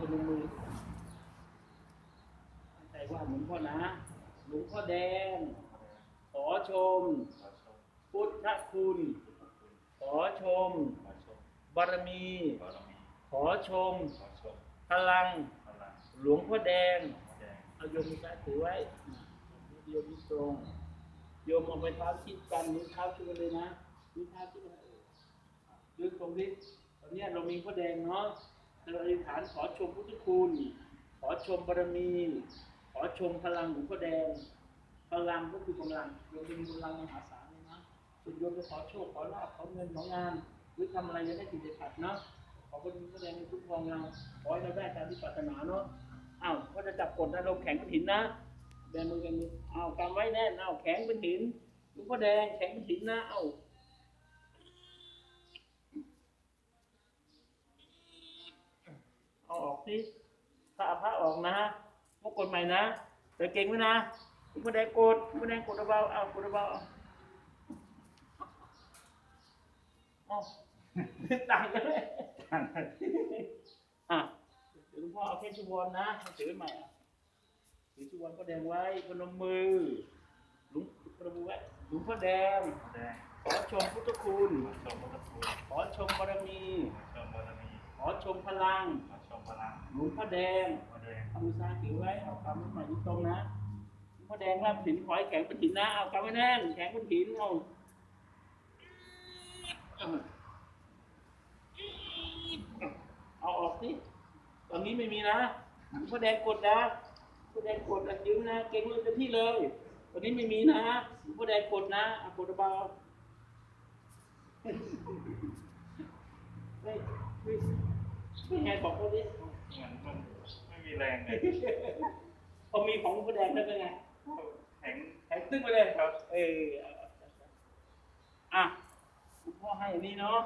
พนมมือใจว่าหลวงพ่อนะ หลวงพ่อแดง ขอชม พุทธคุณ ขอชม บารมี ขอชม พลัง หลวงพ่อแดง เอาโยมมีการถือไว้โยมตรง โยมเอาไปเท้าชิดกันนิ้วเท้าชิดกันเลยนะนิ้วเท้าชิดกันเลยยืนตรงนี้ตอนนี้เรามีพ่อแดงเนาะ เราอธิษฐานขอชมพุทธคุณ ขอชมบารมี ขอชมพลังหลวงพ่อแดง พลังก็คือกำลังโยมจะมีกำลังมหาศาลเลยนะส่วนโยมจะขอโชคขอลาภขอเงินของงาน หรือทำอะไรจะได้ติดใจขัดเนาะขอพระคุณพ่อแดงในทุกทองเราขอให้เราได้ตามที่ปรารถนาเนาะอ้าวก็จะจับกดนะลมแข็งเป็นหินนะแบมือกันมืออ้าวกำไว้แน่นอ้าวแข็งเป็นหินหลูกพ่อแดงแข็งเป็นหินนะอ้าว สิถ้าเอาพระออกนะพวกกดใหม่นะเดี๋ยวเก่งไว้นะหลูกพ่อแดงกดหลูกพ่อแดงกดเบาๆเอากดเบาๆเอาเอาต่างกันเลยอะเดี๋ยวหลวงพ่อเอาแค่ชุวรนะถือไว้ใหม่อะถือชุวรก็แดงไว้พนมมือหลุงพนมมือไว้หลวงพ่อแดงขอชมพุทธคุณ ขอชมบารมี ขอชมพลัง หลวงพ่อแดงเอามือซ้ายถือไว้เอาคำไว้ใหม่ที่ตรงนะหลวงพ่อแดงรับหินขอให้แข็งเป็นหินนะเอาคำไว้แน่นแข็งเป็นหินเอาเอาออกสิตอนนี้ไม่มีนะหลวงพ่อแดงกดนะหลวงพ่อแดงกดนะยืมนะเก่งเลยเต็มที่เลย ตอนนี้ไม่มีนะหลวงพ่อแดงกดนะเอากดเบาๆเฮ้ยเฮ้ยเป็นไงบอกเขาดิไม่มี แรงเลยพอมีของหลวงพ่อแดงแล้วเป็นไงแข็งแข็งตึ้งไปเลยครับ เอออะหลวงพ่อให้อันนี้เนาะ